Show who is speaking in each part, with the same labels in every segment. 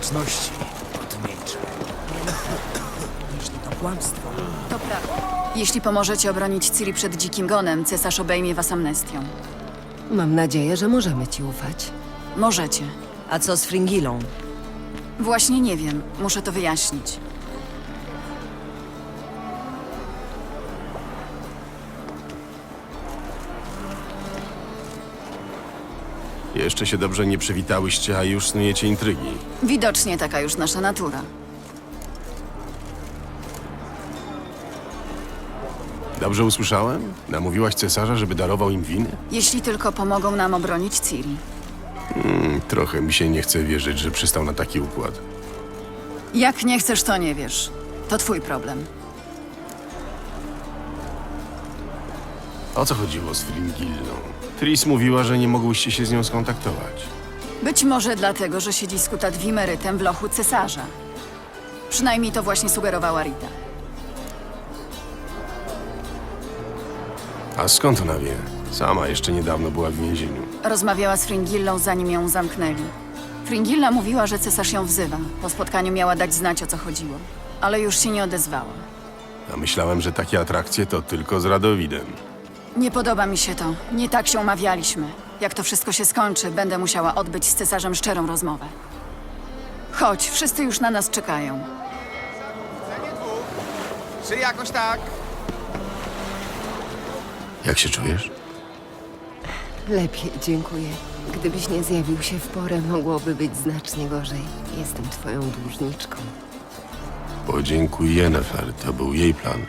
Speaker 1: baczności. Odmilczę. Jeśli to kłamstwo,
Speaker 2: To prawda. Jeśli pomożecie obronić Ciri przed dzikim gonem, cesarz obejmie was amnestią.
Speaker 3: Mam nadzieję, że możemy ci ufać.
Speaker 2: Możecie.
Speaker 3: A co z Fringilą?
Speaker 2: Właśnie nie wiem. Muszę to wyjaśnić.
Speaker 4: Jeszcze się dobrze nie przywitałyście, a już snujecie intrygi.
Speaker 2: Widocznie taka już nasza natura.
Speaker 4: Dobrze usłyszałem? Namówiłaś cesarza, żeby darował im winy?
Speaker 2: Jeśli tylko pomogą nam obronić Ciri.
Speaker 4: Mm, Trochę mi się nie chce wierzyć, że przystał na taki układ.
Speaker 2: Jak nie chcesz, to nie wiesz. To twój problem.
Speaker 4: O co chodziło z Fringillą? Tris mówiła, że nie mogłyście się z nią skontaktować.
Speaker 2: Być może dlatego, że siedzi skuta dwimerytem w lochu cesarza. Przynajmniej to właśnie sugerowała Rita.
Speaker 4: A skąd ona wie? Sama jeszcze niedawno była w więzieniu.
Speaker 2: Rozmawiała z Fringillą, zanim ją zamknęli. Fringilla mówiła, że cesarz ją wzywa. Po spotkaniu miała dać znać, o co chodziło. Ale już się nie odezwała.
Speaker 4: A myślałem, że takie atrakcje to tylko z Radowidem.
Speaker 2: Nie podoba mi się to. Nie tak się umawialiśmy. Jak to wszystko się skończy, będę musiała odbyć z cesarzem szczerą rozmowę. Chodź, wszyscy już na nas czekają.
Speaker 5: Czy jakoś tak?
Speaker 4: Jak się czujesz?
Speaker 3: Lepiej, dziękuję. Gdybyś nie zjawił się w porę, mogłoby być znacznie gorzej. Jestem twoją dłużniczką.
Speaker 4: Podziękuj Yennefer, to był jej plan.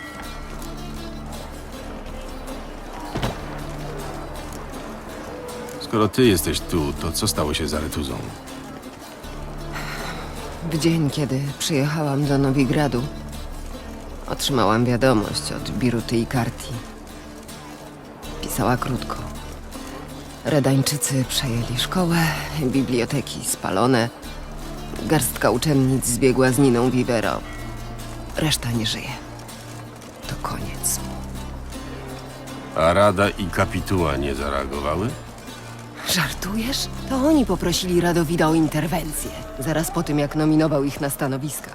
Speaker 4: Skoro ty jesteś tu, to co stało się z Aretuzą?
Speaker 3: W dzień, kiedy przyjechałam do Nowigradu, otrzymałam wiadomość od Biruty i Karti. Pisała krótko. Redańczycy przejęli szkołę, biblioteki spalone, garstka uczennic zbiegła z Niną Vivero. Reszta nie żyje. To koniec.
Speaker 4: A Rada i Kapituła nie zareagowały?
Speaker 3: Żartujesz? To oni poprosili Radowida o interwencję, zaraz po tym, jak nominował ich na stanowiska.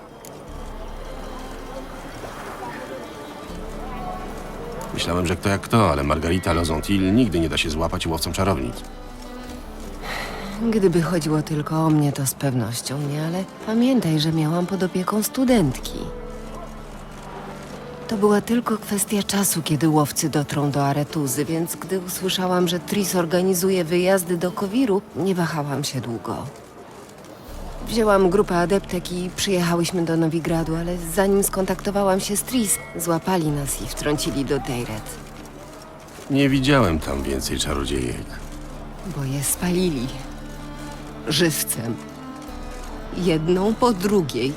Speaker 4: Myślałem, że kto jak kto, ale Margarita Lozontil nigdy nie da się złapać łowcą czarownic.
Speaker 3: Gdyby chodziło tylko o mnie, to z pewnością nie, ale pamiętaj, że miałam pod opieką studentki. To była tylko kwestia czasu, kiedy łowcy dotrą do Aretuzy, więc gdy usłyszałam, że Tris organizuje wyjazdy do Kowiru, nie wahałam się długo. Wzięłam grupę adeptek i przyjechałyśmy do Nowigradu, ale zanim skontaktowałam się z Tris, złapali nas i wtrącili do Dejret,
Speaker 4: Nie widziałem tam więcej czarodziejek.
Speaker 3: bo je spalili. Żywcem. Jedną po drugiej.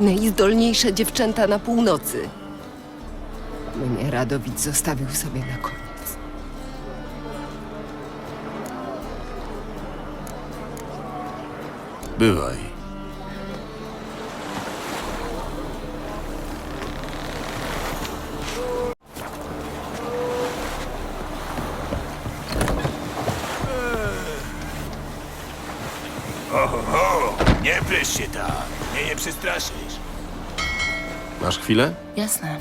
Speaker 3: Najzdolniejsze dziewczęta na północy. Mnie Radowid zostawił sobie na koniec.
Speaker 4: Bywaj.
Speaker 6: Nie prysz się tak. Mnie nie przestraszysz.
Speaker 4: Masz chwilę?
Speaker 2: Jasne.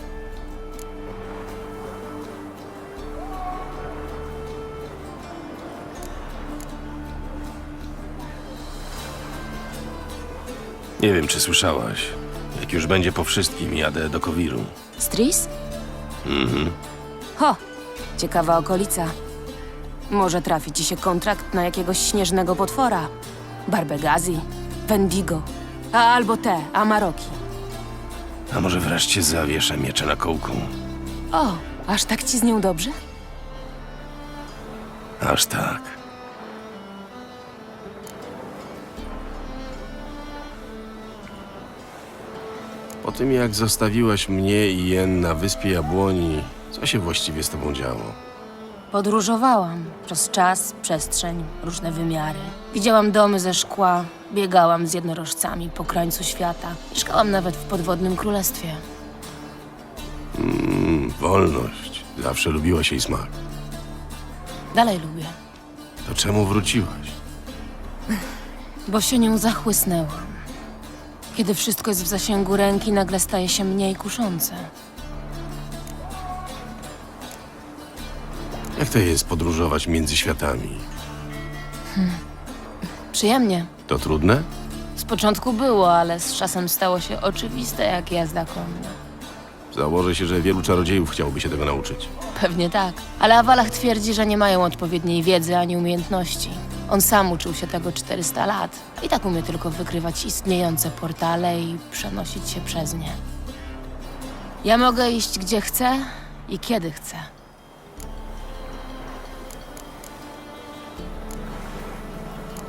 Speaker 4: Nie wiem, czy słyszałaś. Jak już będzie po wszystkim, jadę do Kowiru.
Speaker 7: Stris? Mhm. Ho, ciekawa okolica. Może trafi ci się kontrakt na jakiegoś śnieżnego potwora. Barbegazi, Wendigo, a albo te, Amaroki.
Speaker 4: A może wreszcie zawieszę miecze na kołku?
Speaker 7: O, aż tak ci z nią dobrze?
Speaker 4: Aż tak. Po tym, jak zostawiłaś mnie i Jen na wyspie Jabłoni, co się właściwie z tobą działo?
Speaker 7: Podróżowałam przez czas, przestrzeń, różne wymiary. Widziałam domy ze szkła, biegałam z jednorożcami po krańcu świata. Mieszkałam nawet w podwodnym królestwie.
Speaker 4: Mm, wolność. Zawsze lubiłaś jej smak.
Speaker 7: Dalej lubię,
Speaker 4: To czemu wróciłaś?
Speaker 7: bo się nią zachłysnęłam. Kiedy wszystko jest w zasięgu ręki, nagle staje się mniej kuszące.
Speaker 4: Jak to jest podróżować między światami?
Speaker 7: Przyjemnie.
Speaker 4: To trudne?
Speaker 7: Z początku było, ale z czasem stało się oczywiste jak jazda konna.
Speaker 4: Założę się, że wielu czarodziejów chciałoby się tego nauczyć.
Speaker 7: Pewnie tak. Ale Awalach twierdzi, że nie mają odpowiedniej wiedzy ani umiejętności. On sam uczył się tego 400 lat i tak umie tylko wykrywać istniejące portale i przenosić się przez nie. Ja mogę iść gdzie chcę i kiedy chcę.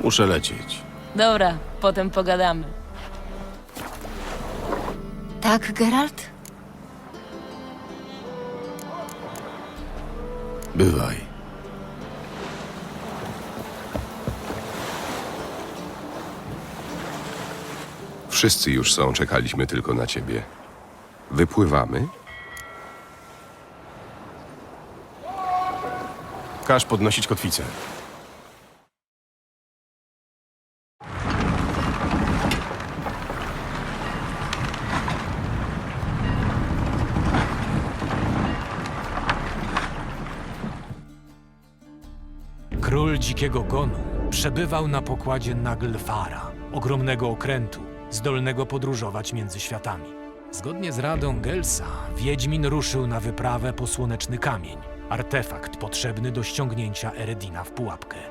Speaker 4: Muszę lecieć.
Speaker 7: Dobra, potem pogadamy.
Speaker 3: Tak, Geralt?
Speaker 4: Bywaj.
Speaker 5: Wszyscy już są, czekaliśmy tylko na ciebie. Wypływamy?
Speaker 4: Każ podnosić kotwicę.
Speaker 8: Król Dzikiego Gonu przebywał na pokładzie Naglfara, ogromnego okrętu, zdolnego podróżować między światami. Zgodnie z radą Gelsa, Wiedźmin ruszył na wyprawę po Słoneczny Kamień, artefakt potrzebny do ściągnięcia Eredina w pułapkę.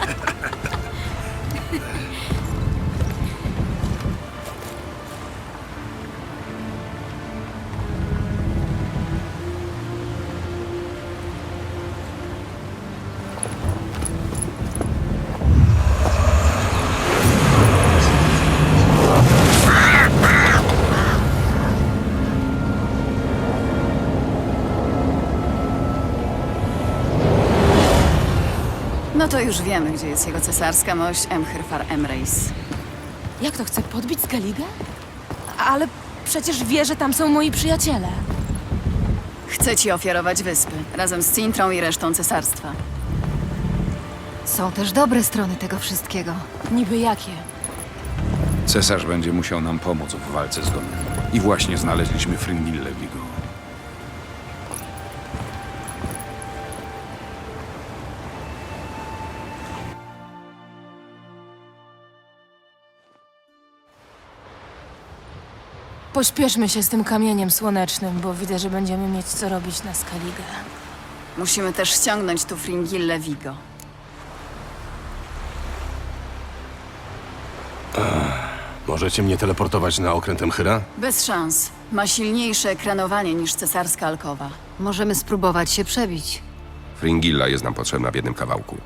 Speaker 2: to już wiemy, gdzie jest jego cesarska mość Emhyrfar Emreis.
Speaker 7: Jak to chce podbić Skellige? Ale przecież wie, że tam są moi przyjaciele.
Speaker 2: Chce ci ofiarować wyspy, razem z Cintrą i resztą cesarstwa.
Speaker 3: Są też dobre strony tego wszystkiego.
Speaker 7: Niby jakie?
Speaker 9: Cesarz będzie musiał nam pomóc w walce z Gonem. I właśnie znaleźliśmy Fringillę
Speaker 7: Pośpieszmy się z tym kamieniem słonecznym, bo widzę, że będziemy mieć co robić na Skellige.
Speaker 2: Musimy też ściągnąć tu Fringillę Vigo.
Speaker 4: Możecie mnie teleportować na okręt Emchyra?
Speaker 2: Bez szans. Ma silniejsze ekranowanie niż cesarska alkowa.
Speaker 3: Możemy spróbować się przebić.
Speaker 5: Fringilla jest nam potrzebna w jednym kawałku.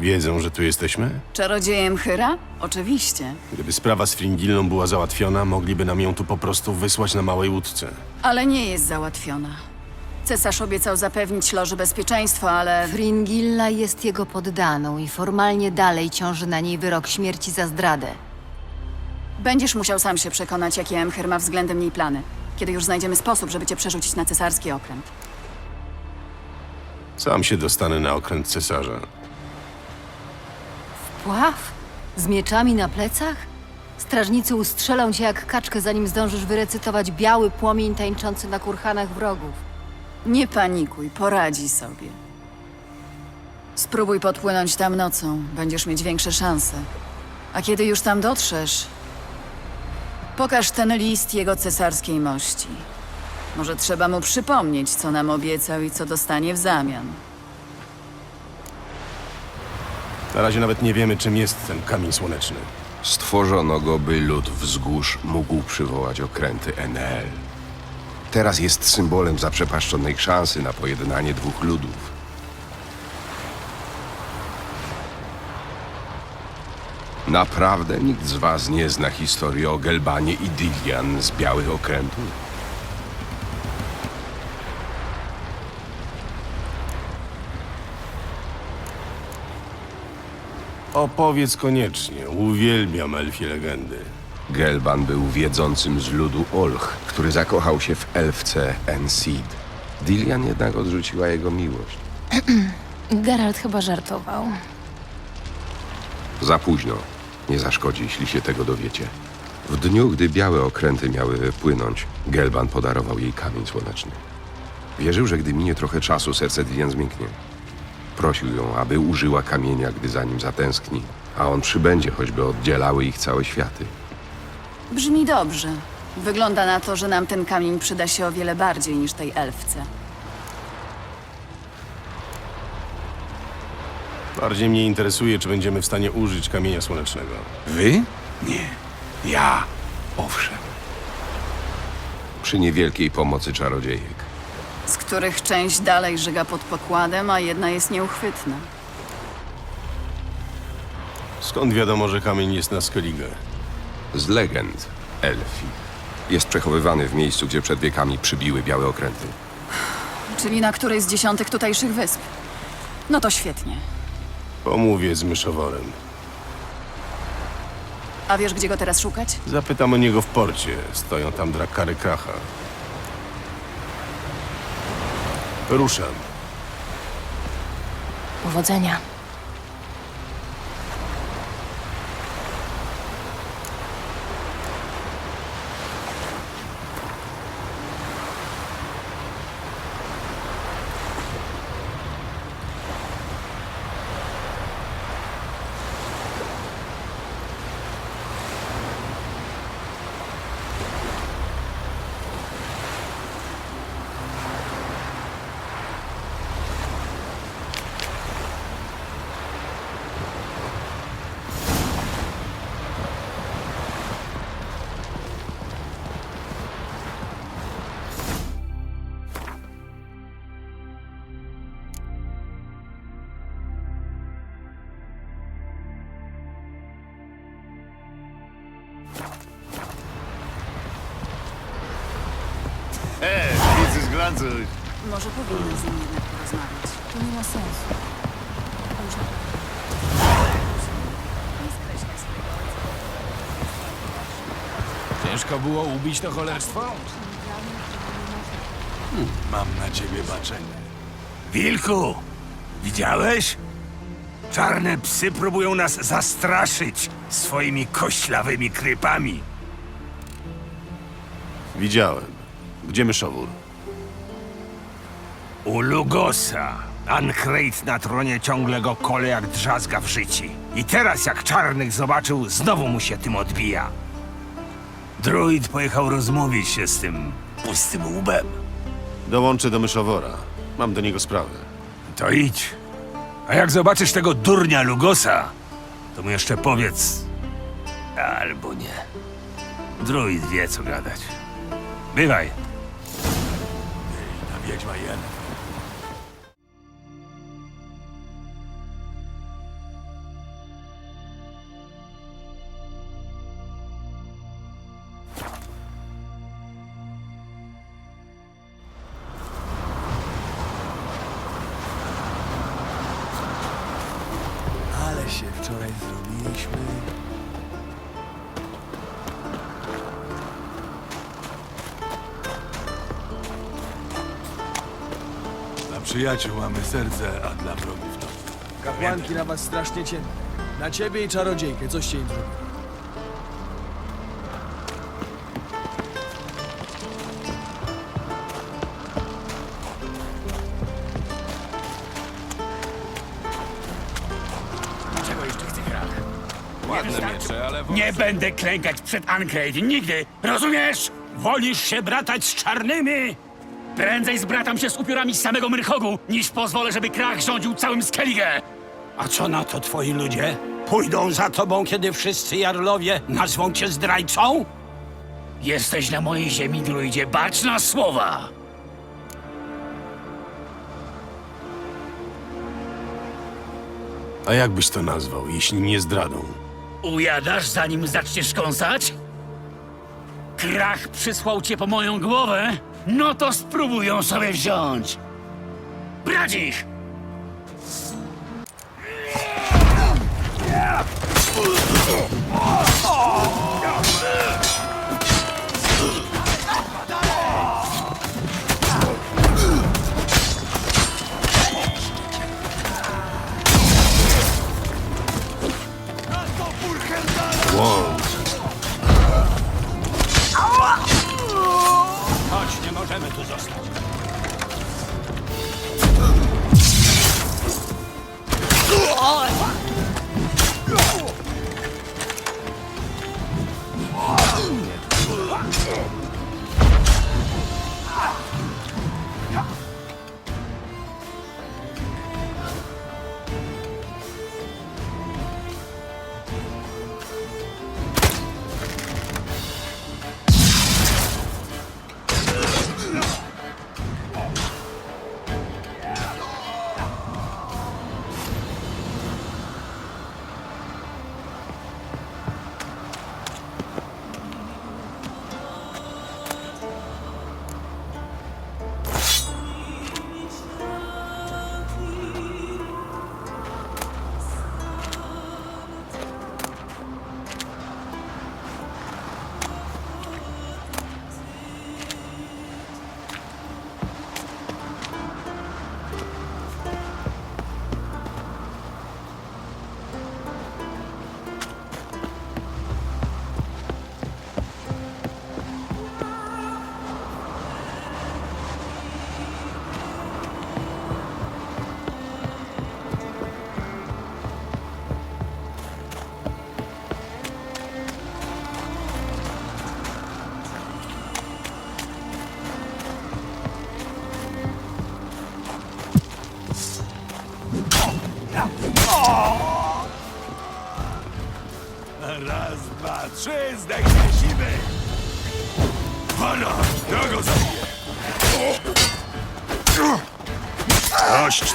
Speaker 4: Wiedzą, że tu jesteśmy?
Speaker 2: Czarodziejem Hyra? Oczywiście.
Speaker 4: Gdyby sprawa z Fringillą była załatwiona, mogliby nam ją tu po prostu wysłać na małej łódce.
Speaker 2: Ale nie jest załatwiona. Cesarz obiecał zapewnić loży bezpieczeństwo, ale
Speaker 3: Fringilla jest jego poddaną i formalnie dalej ciąży na niej wyrok śmierci za zdradę.
Speaker 2: będziesz musiał sam się przekonać, jakie Emhyr ma względem niej plany. Kiedy już znajdziemy sposób, żeby cię przerzucić na cesarski okręt.
Speaker 4: Sam się dostanę na okręt cesarza.
Speaker 3: Pław? Z mieczami na plecach? Strażnicy ustrzelą cię jak kaczkę, zanim zdążysz wyrecytować biały płomień tańczący na kurhanach wrogów.
Speaker 2: Nie panikuj, poradzi sobie. Spróbuj podpłynąć tam nocą, będziesz mieć większe szanse. A kiedy już tam dotrzesz, pokaż ten list jego cesarskiej mości. Może trzeba mu przypomnieć, co nam obiecał i co dostanie w zamian.
Speaker 4: Na razie nawet nie wiemy, czym jest ten kamień słoneczny.
Speaker 5: Stworzono go, by lud wzgórz mógł przywołać okręty Enel. Teraz jest symbolem zaprzepaszczonej szansy na pojednanie dwóch ludów. Naprawdę nikt z was nie zna historii o Gelbanie i Dilian z Białych Okrętów?
Speaker 4: Opowiedz koniecznie. Uwielbiam elfie legendy.
Speaker 5: Gelban był wiedzącym z ludu Olch, który zakochał się w elfce Enseed. Dilian jednak odrzuciła jego miłość.
Speaker 7: Geralt chyba żartował.
Speaker 5: Za późno. Nie zaszkodzi, jeśli się tego dowiecie. W dniu, gdy białe okręty miały wypłynąć, Gelban podarował jej kamień słoneczny. Wierzył, że gdy minie trochę czasu, serce Dilian zmięknie. Prosił ją, aby użyła kamienia, gdy za nim zatęskni, a on przybędzie, choćby oddzielały ich całe światy.
Speaker 2: Brzmi dobrze. Wygląda na to, że nam ten kamień przyda się o wiele bardziej niż tej elfce.
Speaker 4: Bardziej mnie interesuje, czy będziemy w stanie użyć kamienia słonecznego.
Speaker 9: Wy? Nie. Ja. Owszem.
Speaker 5: Przy niewielkiej pomocy czarodziejek.
Speaker 2: Z których część dalej żyga pod pokładem, a jedna jest nieuchwytna.
Speaker 4: Skąd wiadomo, że kamień jest na Skellige?
Speaker 5: Z legend Elfi. Jest przechowywany w miejscu, gdzie przed wiekami przybiły białe okręty.
Speaker 2: Czyli na której z dziesiątek tutejszych wysp. No to świetnie.
Speaker 4: Pomówię z myszoworem.
Speaker 2: A wiesz, gdzie go teraz szukać?
Speaker 4: Zapytam o niego w porcie. Stoją tam drakary kracha. Ruszam.
Speaker 7: Powodzenia.
Speaker 2: Może powinny z nim jednak porozmawiać.
Speaker 7: To nie ma sensu.
Speaker 6: Ciężko było ubić to cholerstwo? Mam na ciebie baczenie. Wilku, widziałeś? Czarne psy próbują nas zastraszyć swoimi koślawymi krypami.
Speaker 4: Widziałem. Gdzie myszowór?
Speaker 6: U Lugosa. Ancrate na tronie ciągle go kole jak drzazga w życi. I teraz jak czarnych zobaczył, znowu mu się tym odbija. Druid pojechał rozmówić się z tym pustym łbem.
Speaker 4: Dołączę do myszowora. Mam do niego sprawę.
Speaker 6: To idź. A jak zobaczysz tego durnia Lugosa, to mu jeszcze powiedz. Albo nie. Druid wie, co gadać. Bywaj. Wiedźma Jen. Przyjaciół mamy serce, a dla wrogów to.
Speaker 10: Kapłanki na was strasznie ciemne. Na ciebie i czarodziejkę, coście im zrobili.
Speaker 6: Nie będę klękać przed Ancrate nigdy, rozumiesz? Wolisz się bratać z czarnymi? Prędzej zbratam się z upiorami z samego Myrchogu, niż pozwolę, żeby Krach rządził całym Skellige. A co na to twoi ludzie? Pójdą za tobą, kiedy wszyscy jarlowie nazwą cię zdrajcą? Jesteś na mojej ziemi, druidzie, bacz na słowa!
Speaker 4: A jak byś to nazwał, jeśli nie zdradą?
Speaker 11: Ujadasz, zanim zaczniesz kąsać? Krach przysłał cię po moją głowę? No to spróbuj ją sobie wziąć. Brać ich!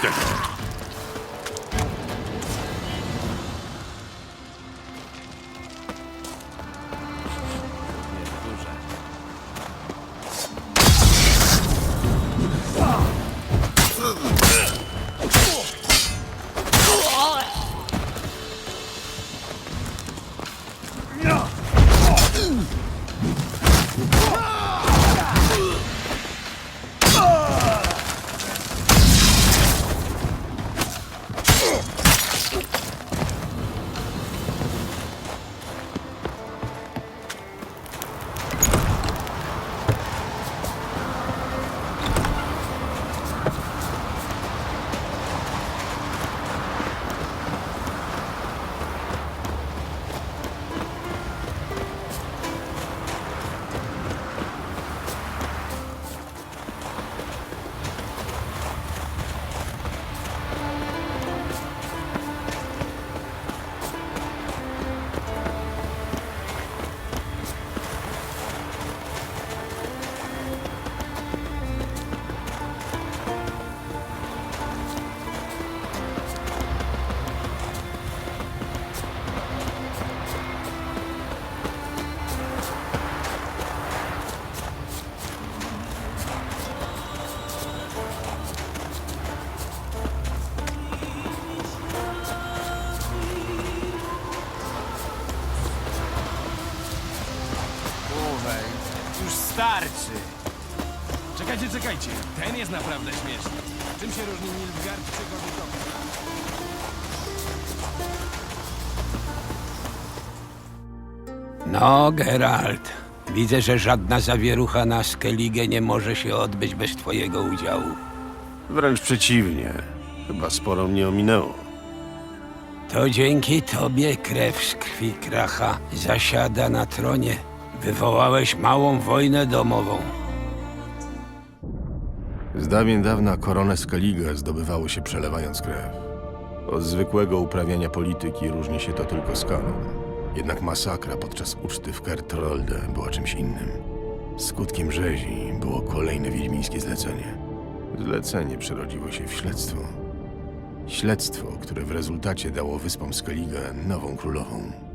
Speaker 12: Точно! Czekajcie. Ten jest naprawdę śmieszny. Czym się różni Nilfgaard czy Gorbikow?
Speaker 13: No, Geralt. Widzę, że żadna zawierucha na Skellige nie może się odbyć bez twojego udziału.
Speaker 4: Wręcz przeciwnie. Chyba sporo mnie ominęło.
Speaker 13: To dzięki tobie krew z krwi kracha zasiada na tronie. Wywołałeś małą wojnę domową.
Speaker 4: Z dawien dawna koronę Skellige zdobywało się przelewając krew. Od zwykłego uprawiania polityki różni się to tylko skalą. Jednak masakra podczas uczty w Kertrolde była czymś innym. Skutkiem rzezi było kolejne wiedźmińskie zlecenie. Zlecenie przerodziło się w śledztwo. Śledztwo, które w rezultacie dało wyspom Skellige nową królową.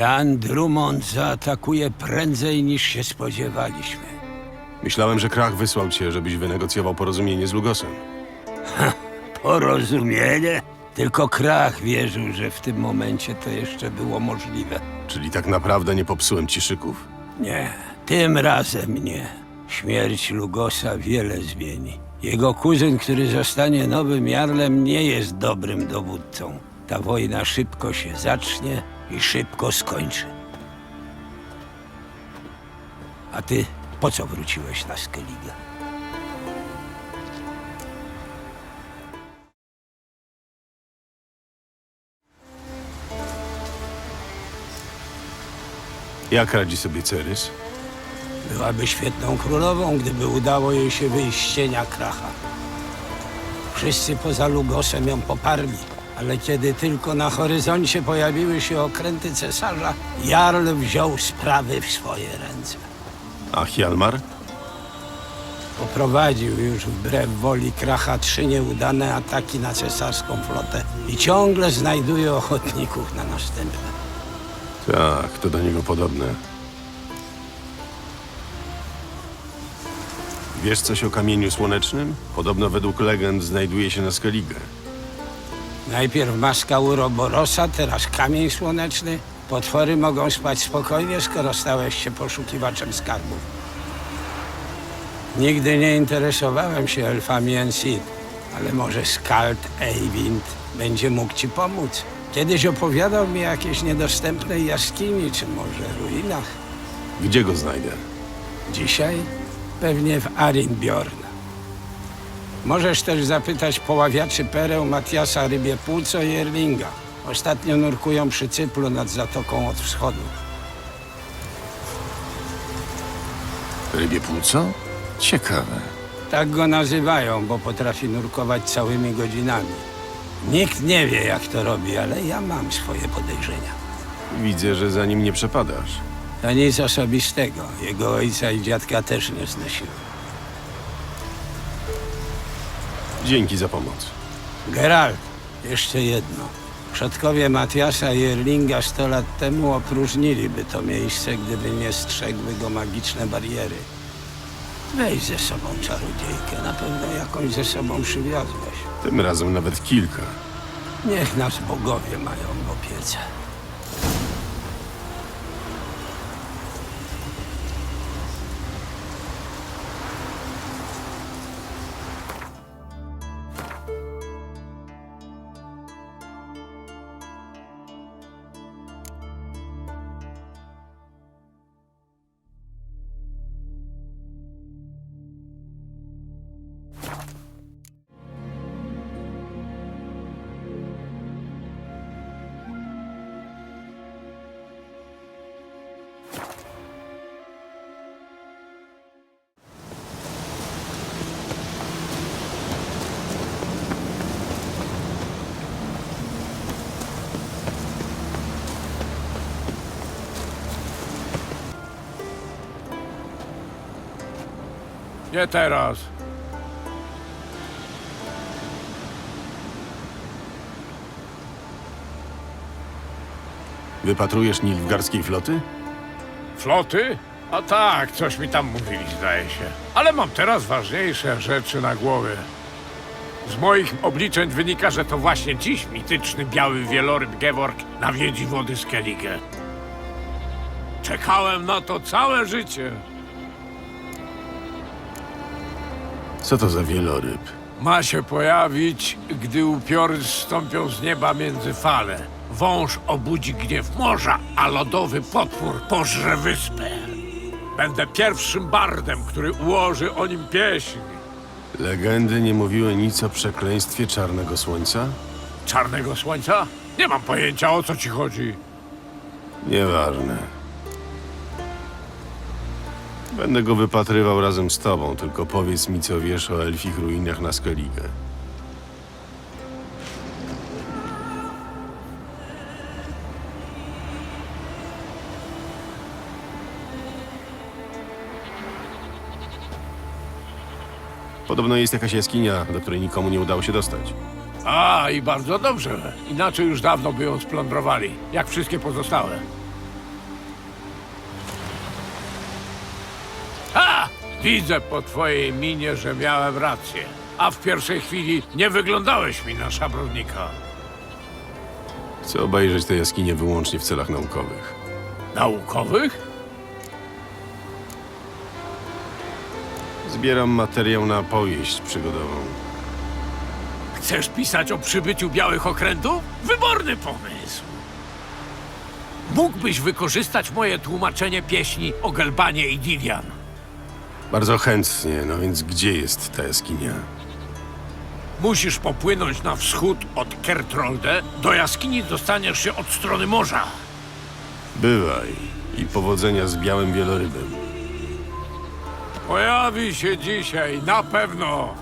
Speaker 13: Plan Drummond zaatakuje prędzej niż się spodziewaliśmy.
Speaker 4: Myślałem, że Krach wysłał cię, żebyś wynegocjował porozumienie z Lugosem.
Speaker 13: Porozumienie? Tylko Krach wierzył, że w tym momencie to jeszcze było możliwe.
Speaker 4: Czyli tak naprawdę nie popsułem ci szyków?
Speaker 13: Nie, tym razem nie. Śmierć Lugosa wiele zmieni. Jego kuzyn, który zostanie nowym jarlem, nie jest dobrym dowódcą. Ta wojna szybko się zacznie i szybko skończy. A ty po co wróciłeś na Skellige?
Speaker 4: Jak radzi sobie Cerys?
Speaker 13: Byłaby świetną królową, gdyby udało jej się wyjść z cienia kracha. Wszyscy poza Lugosem ją poparli, ale kiedy tylko na horyzoncie pojawiły się okręty cesarza, Jarl wziął sprawy w swoje ręce.
Speaker 4: A Hjalmar?
Speaker 13: Poprowadził już wbrew woli kracha trzy nieudane ataki na cesarską flotę i ciągle znajduje ochotników na następne.
Speaker 4: Tak, to do niego podobne. Wiesz coś o kamieniu słonecznym? Podobno według legend znajduje się na Skellige.
Speaker 13: Najpierw maska Uroborosa, teraz kamień słoneczny. Potwory mogą spać spokojnie, skoro stałeś się poszukiwaczem skarbów. Nigdy nie interesowałem się elfami Ensid, ale może Skald Eyvind będzie mógł ci pomóc. Kiedyś opowiadał mi o jakiejś niedostępnej jaskini, czy może ruinach.
Speaker 4: Gdzie go znajdę?
Speaker 13: Dzisiaj pewnie w Arinbjorn. Możesz też zapytać poławiaczy pereł Matiasa Rybie Płuco i Erlinga. Ostatnio nurkują przy Cyplu nad zatoką od wschodu.
Speaker 4: Rybie płuco? Ciekawe.
Speaker 13: Tak go nazywają, bo potrafi nurkować całymi godzinami. Nikt nie wie, jak to robi, ale ja mam swoje podejrzenia.
Speaker 4: Widzę, że za nim nie przepadasz.
Speaker 13: To nic osobistego. Jego ojca i dziadka też nie znosiłem.
Speaker 4: Dzięki za pomoc.
Speaker 13: Geralt, jeszcze jedno. Przodkowie Matiasa i Erlinga sto lat temu opróżniliby to miejsce, gdyby nie strzegły go magiczne bariery. Weź ze sobą czarodziejkę, na pewno jakąś ze sobą przywiozłeś.
Speaker 4: Tym razem nawet kilka.
Speaker 13: Niech nas bogowie mają w opiece.
Speaker 10: Nie teraz.
Speaker 4: Wypatrujesz nilfgarskiej floty?
Speaker 10: Floty? A tak, coś mi tam mówili, zdaje się. Ale mam teraz ważniejsze rzeczy na głowie. Z moich obliczeń wynika, że to właśnie dziś mityczny biały wieloryb Geworg nawiedzi wody Skellige. Czekałem na to całe życie.
Speaker 4: Co to za wieloryb?
Speaker 10: Ma się pojawić, gdy upiory zstąpią z nieba między fale. Wąż obudzi gniew morza, a lodowy potwór pożre wyspę. Będę pierwszym bardem, który ułoży o nim pieśń.
Speaker 4: Legendy nie mówiły nic o przekleństwie czarnego słońca?
Speaker 10: Czarnego słońca? Nie mam pojęcia, o co ci chodzi.
Speaker 4: Nieważne. Będę go wypatrywał razem z tobą, tylko powiedz mi, co wiesz o elfich ruinach na Skellige. Podobno jest jakaś jaskinia, do której nikomu nie udało się dostać.
Speaker 10: A, i bardzo dobrze. Inaczej już dawno by ją splądrowali, jak wszystkie pozostałe. Widzę po twojej minie, że miałem rację. A w pierwszej chwili nie wyglądałeś mi na szabrownika.
Speaker 4: Chcę obejrzeć tę jaskinię wyłącznie w celach naukowych.
Speaker 10: Naukowych?
Speaker 4: Zbieram materiał na powieść przygodową.
Speaker 10: Chcesz pisać o przybyciu białych okrętów? Wyborny pomysł. Mógłbyś wykorzystać moje tłumaczenie pieśni o Gelbanie i Dilian.
Speaker 4: Bardzo chętnie, no więc gdzie jest ta jaskinia?
Speaker 10: Musisz popłynąć na wschód od Kertrolde. Do jaskini dostaniesz się od strony morza.
Speaker 4: Bywaj i powodzenia z białym wielorybem.
Speaker 10: Pojawi się dzisiaj, na pewno.